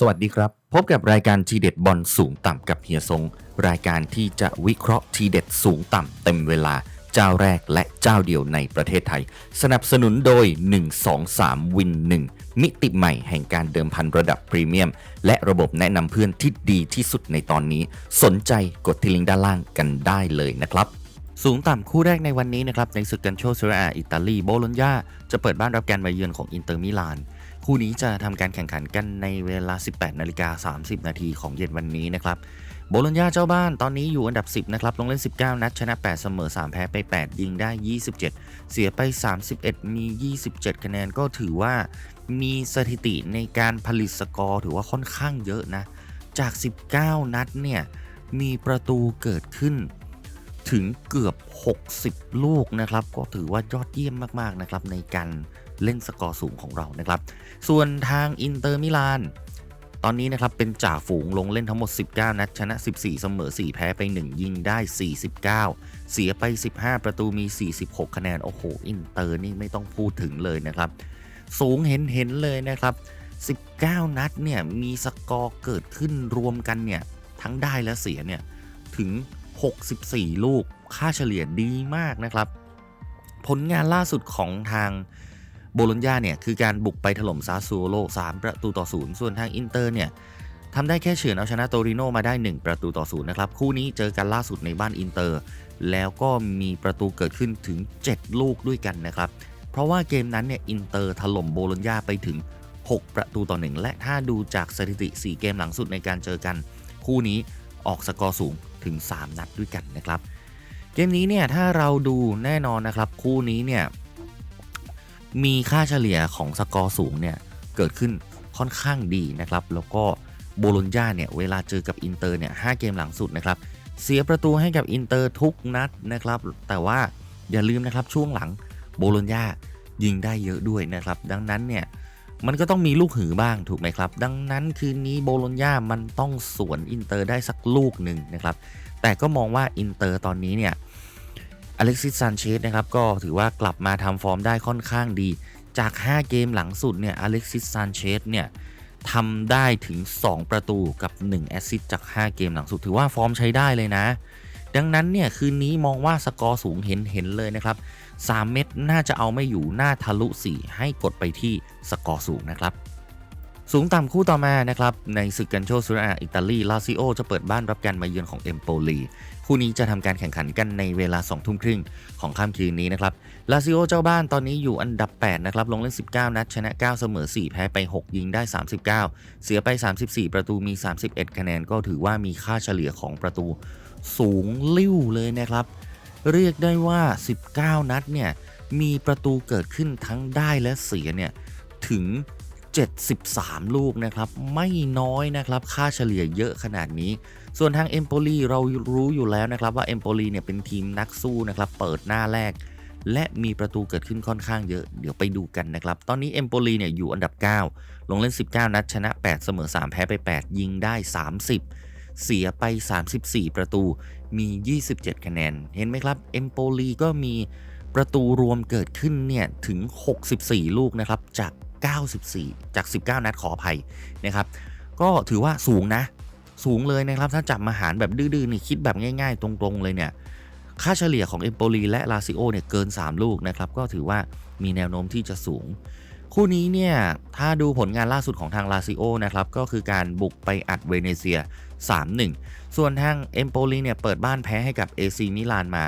สวัสดีครับ พบกับรายการทีเด็ดบอลสูงต่ำกับเฮียทรง รายการที่จะวิเคราะห์ทีเด็ดสูงต่ำเต็มเวลา เจ้าแรกและเจ้าเดียวในประเทศไทย สนับสนุนโดย 123วิน1มิติใหม่แห่งการเดิมพันระดับพรีเมียม และระบบแนะนำเพื่อนที่ดีที่สุดในตอนนี้ สนใจกดที่ลิงก์ด้านล่างกันได้เลยนะครับสูงต่ำคู่แรกในวันนี้นะครับในศึกกันโชเซเรียอิตาลีโบโลญญาจะเปิดบ้านรับการมาเยือนของอินเตอร์มิลาน คู่นี้จะทำการแข่งขันกันในเวลา 18นาฬิกา30 นาทีของเย็นวันนี้นะครับโบโลญญาเจ้าบ้านตอนนี้อยู่อันดับ 10 นะครับ ลงเล่น 19 นัด ชนะ 8 เสมอ 3 แพ้ไป 8 ยิงได้ 27 เสียไป 31 มี 27 คะแนนก็ถือว่ามีสถิติในการผลิตสกอร์ถือว่าค่อนข้างเยอะนะ จาก 19 นัดเนี่ย มีประตูเกิดขึ้น ถึงเกือบ 60 ลูกนะครับ ก็ถือว่ายอดเยี่ยมมากๆนะครับในการเล่นสกอร์สูงของเรานะครับ ส่วนทางอินเตอร์มิลานตอนนี้นะครับเป็นจ่าฝูงลงเล่นทั้งหมด 19 นัดชนะ 14 เสมอ 4 แพ้ไป 1 ยิงได้ 49 เสียไป 15 ประตูมี 46 คะแนน โอ้โห อินเตอร์นี่ไม่ต้องพูดถึงเลยนะครับ สูงเห็นเห็นเลยนะครับ 19 นัดเนี่ยมีสกอร์เกิดขึ้นรวมกันเนี่ยทั้งได้และเสียเนี่ยถึง 64 ลูก ค่าเฉลี่ยดีมากนะครับ ผลงานล่าสุดของทางโบโลญญาเนี่ย คือการบุกไปถล่มซาซูโล3ประตูต่อ0ส่วนทางอินเตอร์เนี่ยทำได้แค่เฉือนเอาชนะโตริโนมาได้ 1 ประตูต่อ0นะครับ คู่นี้เจอกันล่าสุดในบ้านอินเตอร์ แล้วก็มีประตูเกิดขึ้นถึง 7 ลูกด้วยกันนะครับ เพราะว่าเกมนั้นเนี่ยอินเตอร์ถล่มโบโลญญาไปถึง 6 ประตูต่อ 1 และถ้าดูจากสถิติ 4 เกมหลังสุดในการเจอกัน คู่นี้ออกสกอร์สูง ถึง 3 นัดด้วยกันนะครับ เกมนี้เนี่ยถ้าเราดูแน่นอนนะครับ คู่นี้เนี่ยมีค่าเฉลี่ยของสกอร์สูงเนี่ยเกิดขึ้นค่อนข้างดีนะครับ แล้วก็โบโลญญาเนี่ยเวลาเจอกับอินเตอร์เนี่ยหเกมหลังสุดนะครับเสียประตูให้กับอินเตอร์ทุกนัดนะครับ แต่ว่าอย่าลืมนะครับช่วงหลังโบโลญญายิงได้เยอะด้วยนะครับ ดังนั้นเนี่ย มันก็ต้องมีลูกหือบ้างถูกไหมครับ ดังนั้นคืนนี้โบโลญญามันต้องสวนอินเตอร์ได้สักลูกหนึ่งนะครับ แต่ก็มองว่าอินเตอร์ตอนนี้เนี่ยอเล็กซิสซานเชสนะครับก็ถือว่ากลับมาทำฟอร์มได้ค่อนข้างดี จาก 5 เกมหลังสุดเนี่ยอเล็กซิสซานเชสเนี่ยทำได้ถึง 2 ประตูกับ 1 แอสซิสต์จาก 5 เกมหลังสุด ถือว่าฟอร์มใช้ได้เลยนะ ดังนั้นเนี่ยคืนนี้มองว่าสกอร์สูงเห็นเห็นเลยนะครับ 3 เม็ดน่าจะเอาไม่อยู่หน้าทะลุ 4 ให้กดไปที่สกอร์สูงนะครับ สูงต่ำคู่ต่อมานะครับ ในศึกกันโชซูราอิตาลีลาซิโอจะเปิดบ้านรับการมาเยือนของเอมโปลีคู่นี้จะทำการแข่งขันกันในเวลา 2 ทุ่มครึ่งของค่ำคืนนี้นะครับ ลาซิโอเจ้าบ้านตอนนี้อยู่อันดับ 8 นะครับ ลงเล่น 19 นัด ชนะ 9 เสมอ 4 แพ้ไป 6 ยิงได้ 39 เสียไป 34 ประตูมี 31 คะแนนก็ถือว่ามีค่าเฉลี่ยของประตู สูงลิ่วเลยนะครับ เรียกได้ว่า 19 นัดเนี่ยมีประตูเกิดขึ้นทั้งได้และเสียเนี่ยถึง 73 ลูกนะครับไม่น้อยนะครับค่าเฉลี่ยเยอะขนาดนี้ ส่วนทางเอมโปลีเรารู้อยู่แล้วนะครับว่าเอมโปลีเนี่ยเป็นทีมนักสู้นะครับเปิดหน้าแรก และมีประตูเกิดขึ้นค่อนข้างเยอะ เดี๋ยวไปดูกันนะครับ ตอนนี้เอมโปลีเนี่ยอยู่อันดับ 9 ลงเล่น 19 นัดชนะ 8 เสมอ 3 แพ้ไป 8 ยิงได้ 30 เสียไป 34 ประตู มี 27 คะแนน เห็นไหมครับ เอมโปลีก็มีประตูรวมเกิดขึ้นเนี่ยถึง 64 ลูกนะครับ จาก 94 จาก 19 นัดขออภัยนะครับ ก็ถือว่าสูงนะ สูงเลยนะครับ ถ้าจับมาหารแบบดื้อๆนี่คิดแบบง่ายๆ ตรงๆเลยเนี่ย ค่าเฉลี่ยของเอมโปลีและลาซิโอเนี่ยเกิน 3 ลูกนะครับ ก็ถือว่ามีแนวโน้มที่จะสูง คู่นี้เนี่ย ถ้าดูผลงานล่าสุดของทางลาซิโอนะครับ ก็คือการบุกไปอัดเวเนเซีย 3-1 ส่วนทางเอมโปลีเนี่ยเปิดบ้านแพ้ให้กับเอซีมิลานมา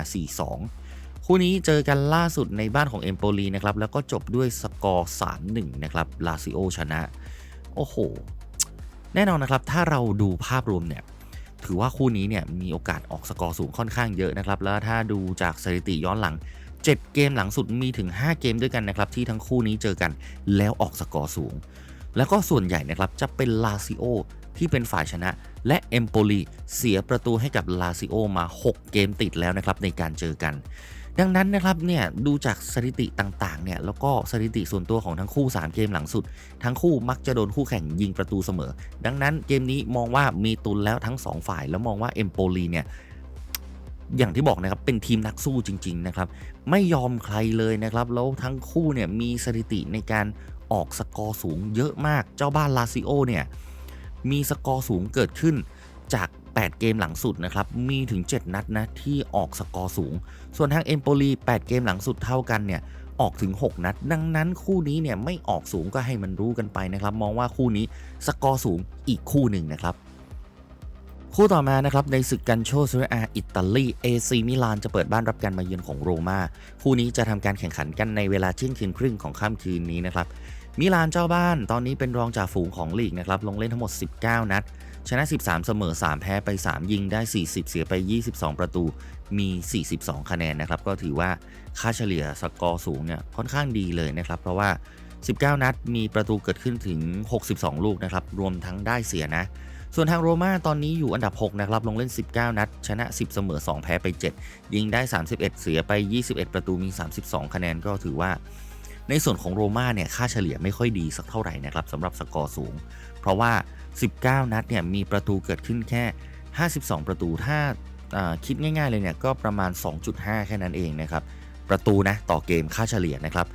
4-2 คู่นี้เจอกันล่าสุดในบ้านของเอมโปลีนะครับ แล้วก็จบด้วยสกอร์ 3-1 นะครับ ลาซิโอชนะ โอ้โห แน่นอนนะครับ ถ้าเราดูภาพรวมเนี่ยถือว่าคู่นี้เนี่ยมีโอกาสออกสกอร์สูงค่อนข้างเยอะนะครับ แล้วถ้าดูจากสถิติย้อนหลัง 7 เกมหลังสุดมีถึง 5 เกมด้วยกันนะครับที่ทั้งคู่นี้เจอกันแล้วออกสกอร์สูง แล้วก็ส่วนใหญ่นะครับจะเป็นลาซิโอที่เป็นฝ่ายชนะ และเอมโปลีเสียประตูให้กับลาซิโอมา 6 เกมติดแล้วนะครับในการเจอกัน ดังนั้นนะครับเนี่ยดูจากสถิติต่างๆเนี่ยแล้วก็สถิติส่วนตัวของทั้งคู่ 3 เกมหลังสุด ทั้งคู่มักจะโดนคู่แข่งยิงประตูเสมอ ดังนั้นเกมนี้มองว่ามีตุนแล้วทั้ง 2 ฝ่ายแล้วมองว่าเอมโปลีเนี่ย อย่างที่บอกนะครับเป็นทีมนักสู้จริง ๆ นะครับ ไม่ยอมใครเลยนะครับ แล้วทั้งคู่เนี่ยมีสถิติในการออกสกอร์สูงเยอะมากเจ้าบ้านลาซิโอเนี่ยมีสกอร์สูงเกิดขึ้นจาก 8 เกมหลังสุดนะครับ มีถึง 7 นัดนะที่ออกสกอร์สูง ส่วนทางเอมโปลี 8 เกมหลังสุดเท่ากันเนี่ยออกถึง 6 นัด ดังนั้นคู่นี้เนี่ยไม่ออกสูงก็ให้มันรู้กันไปนะครับ มองว่าคู่นี้สกอร์สูงอีกคู่หนึ่งนะครับ คู่ต่อมานะครับในศึกกันโชเซเรอาอิตาลีเอซีมิลานจะเปิดบ้านรับการมาเยือนของโรมาคู่นี้จะทำการแข่งขันกันในเวลาเที่ยงคืนครึ่งของค่ำคืนนี้นะครับมิลานเจ้าบ้านตอนนี้เป็นรองจ่าฝูงของลีกนะครับลงเล่นทั้งหมด 19 นัด ชนะ 13 เสมอ 3 แพ้ไป 3 ยิงได้ 40 เสียไป 22 ประตูมี 42 คะแนนนะครับก็ถือว่าค่าเฉลี่ยสกอร์สูงเนี่ยค่อนข้างดีเลยนะครับเพราะว่า 19 นัดมีประตูเกิดขึ้นถึง 62 ลูกนะครับรวมทั้งได้เสียนะ ส่วนทางโรม่าตอนนี้อยู่อันดับ 6 นะครับ ลงเล่น 19 นัด ชนะ 10 เสมอ 2 แพ้ไป 7 ยิงได้ 31 เสียไป 21 ประตูมี 32 คะแนนก็ถือว่า ในส่วนของโรม่าเนี่ยค่าเฉลี่ยไม่ค่อยดีสักเท่าไหร่นะครับสำหรับสกอร์สูง เพราะว่า 19 นัดเนี่ยมีประตูเกิดขึ้นแค่ 52 ประตูถ้าอ่าคิดง่าย ๆ เลยเนี่ยก็ประมาณ 2.5 แค่นั้นเองนะครับประตูนะต่อเกมค่าเฉลี่ยนะครับ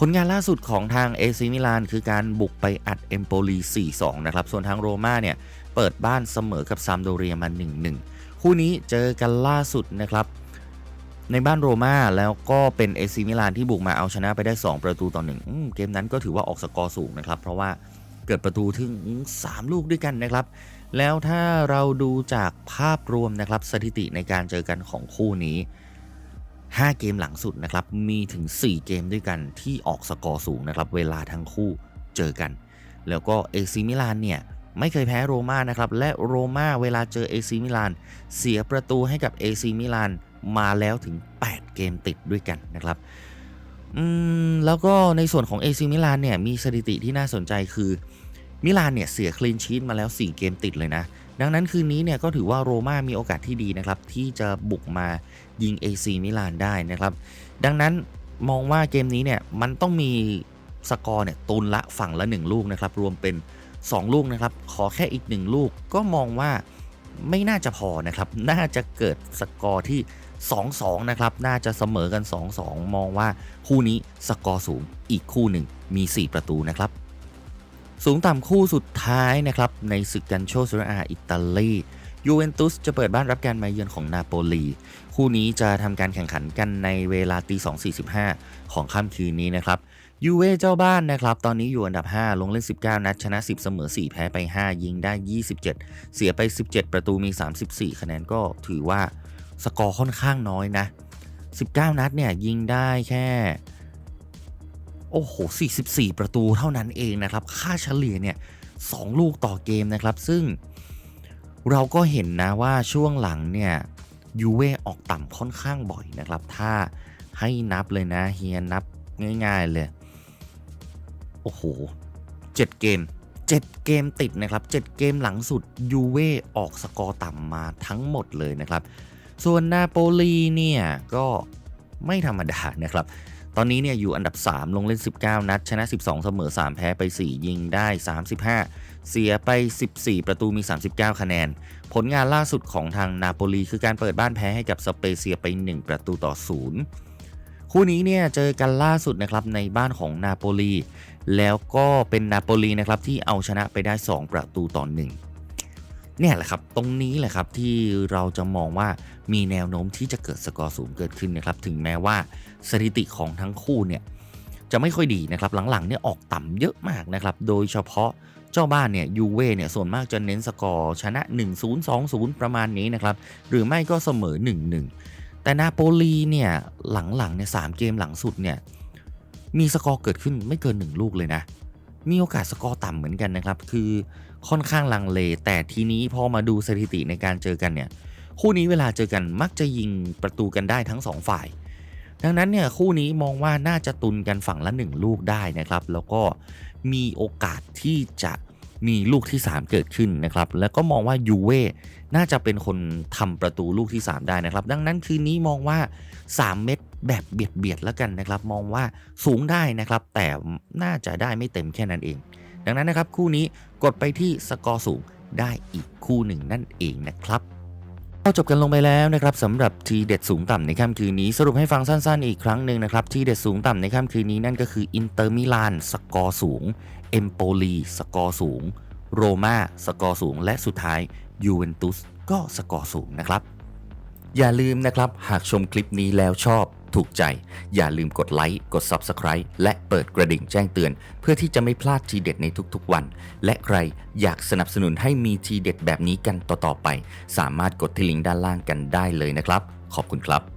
ผลงานล่าสุดของทางเอซิมิลานคือการบุกไปอัดเอมโปลี 4-2 นะครับ ส่วนทางโรม่าเนี่ยเปิดบ้านเสมอกับซามโดเรียมา 1-1 คู่นี้เจอกันล่าสุดนะครับในบ้านโรม่าแล้วก็เป็นเอซิมิลานที่บุกมาเอาชนะไปได้ 2 ประตูต่อหนึ่งเกมนั้นก็ถือว่าออกสกอร์สูงนะครับ เพราะว่าเกิดประตูถึง 3 ลูกด้วยกันนะครับ แล้วถ้าเราดูจากภาพรวมนะครับสถิติในการเจอกันของคู่นี้ 5 เกมหลังสุดนะครับ มีถึง 4 เกมด้วยกันที่ออกสกอร์สูงนะครับ เวลาทั้งคู่เจอกัน แล้วก็เอซิมิลานเนี่ย ไม่เคยแพ้โรม่านะครับ และโรม่าเวลาเจอเอซิมิลานเสียประตูให้กับเอซิมิลานมาแล้วถึง 8 เกมติดด้วยกันนะครับอืมแล้วก็ในส่วนของเอซิมิลานเนี่ยมีสถิติที่น่าสนใจคือมิลานเนี่ยเสียคลีนชีตมาแล้ว 4 เกมติดเลยนะ ดังนั้นคืนนี้เนี่ยก็ถือว่าโรม่ามีโอกาสที่ดีนะครับ ที่จะบุกมายิง AC มิลานได้นะครับ ดังนั้นมองว่าเกมนี้เนี่ยมันต้องมีสกอร์เนี่ยตุนละฝั่งละ 1 ลูกนะครับ รวมเป็น 2 ลูกนะครับ ขอแค่อีก 1 ลูกก็มองว่าไม่น่าจะพอนะครับ น่าจะเกิดสกอร์ที่ 2-2 นะครับ น่าจะเสมอกัน 2-2 มองว่าคู่นี้สกอร์สูงอีกคู่หนึ่งมี 4 ประตูนะครับ สูงต่ำคู่สุดท้ายนะครับในศึกกันโชเซเรอาอิตาลียูเวนตุสจะเปิดบ้านรับการมาเยือนของนาโปลี คู่นี้จะทำการแข่งขันกันในเวลาตี2.45 ของค่ำคืนนี้นะครับยูเวเจ้าบ้านนะครับ ตอนนี้อยู่อันดับ 5 ลงเล่น 19 นัด ชนะ 10 เสมอ 4 แพ้ไป 5 ยิงได้ 27 เสียไป 17 ประตูมี 34 คะแนนก็ถือว่าสกอร์ค่อนข้างน้อยนะ 19 นัดเนี่ยยิงได้แค่ อ้โห 44 ประตูเท่านั้นเองนะครับ ค่าเฉลี่ยเนี่ย2ลูกต่อเกมนะครับ ซึ่งเราก็เห็นนะว่าช่วงหลังเนี่ยยูเว่ออกต่ำค่อนข้างบ่อยนะครับ ถ้าให้นับเลยนะเฮียนับง่าย ๆ เลย โอ้โห 7 เกม 7 เกมติดนะครับ 7 เกมหลังสุดยูเว่ออกสกอร์ต่ำมาทั้งหมดเลยนะครับ ส่วนนาโปลีเนี่ยก็ไม่ธรรมดานะครับ ตอนนี้เนี่ยอยู่อันดับ 3 ลงเล่น 19 นัด ชนะ 12 เสมอ 3 แพ้ไป 4 ยิงได้ 35 เสียไป 14 ประตูมี 39 คะแนน ผลงานล่าสุดของทางนาโปลีคือการเปิดบ้านแพ้ให้กับสเปเซียไป 1 ประตูต่อ 0 คู่นี้เนี่ยเจอกันล่าสุดนะครับในบ้านของนาโปลีแล้วก็เป็นนาโปลีนะครับที่เอาชนะไปได้ 2 ประตูต่อ 1 เนี่ยแหละครับ ตรงนี้แหละครับที่เราจะมองว่ามีแนวโน้มที่จะเกิดสกอร์สูงเกิดขึ้นนะครับ ถึงแม้ว่าสถิติของทั้งคู่เนี่ยจะไม่ค่อยดีนะครับ หลังๆเนี่ยออกต่ำเยอะมากนะครับ โดยเฉพาะเจ้าบ้านเนี่ยยูเว่เนี่ยส่วนมากจะเน้นสกอร์ชนะ 1-0 2-0 ประมาณนี้นะครับ หรือไม่ก็เสมอ 1-1 แต่นาโปลีเนี่ยหลังๆเนี่ยสามเกมหลังสุดเนี่ยมีสกอร์เกิดขึ้นไม่เกิน 1 ลูกเลยนะ มีโอกาสสกอร์ต่ำเหมือนกันนะครับ คือ ค่อนข้างลังเล แต่ทีนี้พอมาดูสถิติในการเจอกันเนี่ยคู่นี้เวลาเจอกันมักจะยิงประตูกันได้ทั้ง 2 ฝ่าย ดังนั้นเนี่ยคู่นี้มองว่าน่าจะตุนกันฝั่งละ 1 ลูกได้นะครับ แล้วก็มีโอกาสที่จะมีลูกที่ 3 เกิดขึ้นนะครับ แล้วก็มองว่ายูเว่น่าจะเป็นคนทำประตูลูกที่ 3 ได้นะครับ ดังนั้นคืนนี้มองว่า 3 เม็ดแบบเบียดเบียดแล้วกันนะครับ มองว่าสูงได้นะครับ แต่น่าจะได้ไม่เต็มแค่นั้นเอง ดังนั้นนะครับคู่นี้กดไปที่สกอร์สูงได้อีกคู่หนึ่งนั่นเองนะครับก็จบกันลงไปแล้วนะครับสำหรับทีเด็ดสูงต่ำในค่ำคืนนี้สรุปให้ฟังสั้นๆอีกครั้งหนึ่งนะครับทีเด็ดสูงต่ำในค่ำคืนนี้นั่นก็คืออินเตอร์มิลานสกอร์สูงเอมโปลีสกอร์สูง โรม่าสกอร์สูง และสุดท้ายยูเวนตุสก็สกอร์สูงนะครับ อย่าลืมนะครับ หากชมคลิปนี้แล้วชอบถูกใจ อย่าลืมกดไลค์ กด Subscribe และเปิดกระดิ่งแจ้งเตือน เพื่อที่จะไม่พลาดทีเด็ดในทุกๆวัน และใครอยากสนับสนุนให้มีทีเด็ดแบบนี้กันต่อๆไป สามารถกดที่ลิงก์ด้านล่างกันได้เลยนะครับ ขอบคุณครับ